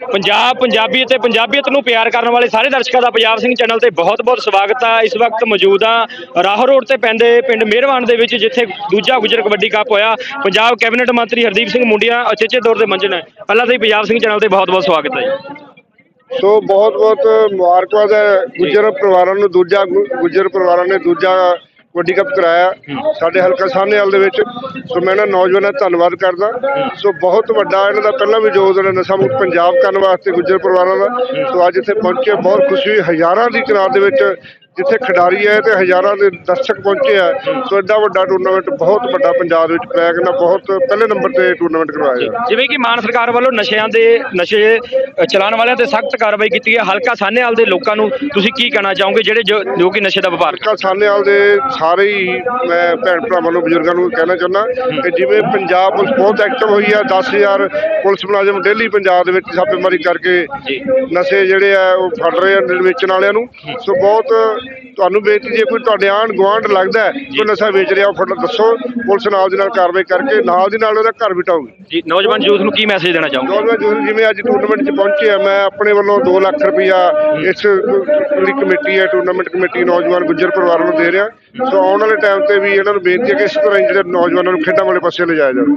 ਪੰਜਾਬ, ਪੰਜਾਬੀ ਅਤੇ ਪੰਜਾਬੀਅਤ ਨੂੰ ਪਿਆਰ ਕਰਨ ਵਾਲੇ ਸਾਰੇ ਦਰਸ਼ਕਾਂ ਦਾ ਪੰਜਾਬ ਸਿੰਘ ਚੈਨਲ ਤੇ ਬਹੁਤ-ਬਹੁਤ ਸਵਾਗਤ ਆ। ਇਸ ਵਕਤ ਮੌਜੂਦ ਆ ਰਾਹ ਰੋਡ ਤੇ ਪੈਂਦੇ ਪਿੰਡ ਮਿਹਰਵਾਨ ਦੇ ਵਿੱਚ, ਜਿੱਥੇ ਦੂਜਾ ਗੁਜਰ ਕਬੱਡੀ ਕੱਪ ਹੋਇਆ। ਪੰਜਾਬ ਕੈਬਨਿਟ ਮੰਤਰੀ ਹਰਦੀਪ ਸਿੰਘ ਮੁੰਡੀਆਂ ਅਚੇਚੇ ਦੌਰ ਦੇ ਮੰਜਨ ਹੈ। ਪਹਿਲਾਂ ਤਾਂ ਹੀ ਪੰਜਾਬ ਸਿੰਘ ਚੈਨਲ ਤੇ ਬਹੁਤ-ਬਹੁਤ ਸਵਾਗਤ ਹੈ ਜੀ। ਸੋ ਬਹੁਤ ਬਹੁਤ ਮੁਬਾਰਕਬਾਦ ਹੈ ਗੁਜਰ ਪਰਿਵਾਰਾਂ ਨੂੰ, ਦੂਜਾ ਗੁਜਰ ਪਰਿਵਾਰਾਂ ਨੇ ਦੂਜਾ ਕਬੱਡੀ ਕੱਪ ਕਰਾਇਆ। ਸਾਡੇ ਹਲਕਾ ਸਾਹਨੇਵਾਲ ਦੇ ਵਿੱਚ। ਸੋ ਮੈਂ ਇਹਨਾਂ ਨੌਜਵਾਨਾਂ ਦਾ ਧੰਨਵਾਦ ਕਰਦਾ। ਸੋ ਬਹੁਤ ਵੱਡਾ ਇਹਨਾਂ ਦਾ ਪਹਿਲਾਂ ਵੀ ਯੋਗਦਾਨ ਹੈ ਨਸ਼ਾ ਮੁਕਤ ਪੰਜਾਬ ਕਰਨ ਵਾਸਤੇ, ਗੁੱਜਰ ਪਰਿਵਾਰਾਂ ਦਾ। ਸੋ ਅੱਜ ਇੱਥੇ ਪਹੁੰਚੇ, ਬਹੁਤ ਖੁਸ਼ੀ ਹੋਈ। ਹਜ਼ਾਰਾਂ ਦੀ ਕਨਾਤ ਦੇ ਵਿੱਚ ਜਿੱਥੇ ਖਿਡਾਰੀ ਹੈ ਤੇ ਹਜ਼ਾਰਾਂ ਦੇ ਦਰਸ਼ਕ ਪਹੁੰਚੇ ਆ। ਸੋ ਐਡਾ ਵੱਡਾ ਟੂਰਨਾਮੈਂਟ ਬਹੁਤ ਵੱਡਾ ਪੰਜਾਬ ਵਿੱਚ ਪਿਆ ਕਹਿੰਦਾ ਬਹੁਤ ਪਹਿਲੇ ਨੰਬਰ ਤੇ ਟੂਰਨਾਮੈਂਟ ਕਰਵਾਇਆ। ਜਿਵੇਂ ਕਿ ਮਾਨ ਸਰਕਾਰ ਵੱਲੋਂ ਨਸ਼ਿਆਂ ਦੇ ਨਸ਼ੇ ਚਲਾਉਣ ਵਾਲਿਆਂ ਤੇ ਸਖਤ ਕਾਰਵਾਈ ਕੀਤੀ ਹੈ। ਹਲਕਾ ਸਾਹਨੇਵਾਲ ਦੇ ਲੋਕਾਂ ਨੂੰ ਤੁਸੀਂ ਕੀ ਕਹਿਣਾ ਚਾਹੋਗੇ ਜਿਹੜੇ ਜੋ ਕਿ ਨਸ਼ੇ ਦਾ ਵਪਾਰ ਹਲਕਾ ਸਾਹਨੇਵਾਲ ਦੇ ਸਾਰੇ ਹੀ ਮੈਂ ਭੈਣ ਭਰਾਵਾਂ ਨੂੰ ਬਜ਼ੁਰਗਾਂ ਨੂੰ ਕਹਿਣਾ ਚਾਹੁੰਦਾ ਕਿ ਜਿਵੇਂ ਪੰਜਾਬ ਪੁਲਿਸ ਬਹੁਤ ਐਕਟਿਵ ਹੋਈ ਆ 10000 ਪੁਲਿਸ ਮੁਲਾਜ਼ਮ ਡੇਲੀ ਪੰਜਾਬ ਦੇ ਵਿੱਚ ਛਾਪੇਮਾਰੀ ਕਰਕੇ ਨਸ਼ੇ ਜਿਹੜੇ ਆ ਉਹ ਫੜ ਰਹੇ ਆ ਵੇਚਣ ਵਾਲਿਆਂ ਨੂੰ। ਸੋ ਬਹੁਤ ਤੁਹਾਨੂੰ ਬੇਨਤੀ ਜੇ ਕੋਈ ਤੁਹਾਡੇ ਆਂਢ ਗੁਆਂਢ ਲੱਗਦਾ ਹੈ ਕੋਈ ਨਸ਼ਾ ਵੇਚ ਰਿਹਾ ਉਹ ਫੜ ਦੱਸੋ ਪੁਲਿਸ ਨਾਲ ਦੀ ਨਾਲ ਕਾਰਵਾਈ ਕਰਕੇ ਨਾਲ ਦੀ ਨਾਲ ਉਹਦਾ ਘਰ ਬਿਟਾਊਗੀ ਜੀ ਨੌਜਵਾਨ ਯੂਥ ਨੂੰ ਕੀ ਮੈਸੇਜ ਦੇਣਾ ਚਾਹੋਗੇ? ਨੌਜਵਾਨ ਜੋ ਜਿਵੇਂ ਅੱਜ ਟੂਰਨਾਮੈਂਟ 'ਚ ਪਹੁੰਚੇ ਆ ਮੈਂ ਆਪਣੇ ਵੱਲੋਂ 2 ਲੱਖ ਰੁਪਈਆ ਇਸ ਜਿਹੜੀ ਕਮੇਟੀ ਹੈ ਟੂਰਨਾਮੈਂਟ ਕਮੇਟੀ ਨੌਜਵਾਨ ਗੁੱਜਰ ਪਰਿਵਾਰ ਨੂੰ ਦੇ ਰਿਹਾ। ਸੋ ਆਉਣ ਵਾਲੇ ਟਾਈਮ ਤੇ ਵੀ ਇਹਨਾਂ ਨੂੰ ਬੇਨਤੀ ਹੈ ਕਿ ਇਸ ਤਰ੍ਹਾਂ ਹੀ ਜਿਹੜੇ ਨੌਜਵਾਨਾਂ ਨੂੰ ਖੇਡਾਂ ਵਾਲੇ ਪਾਸੇ ਲਿਜਾਇਆ ਜਾਵੇ।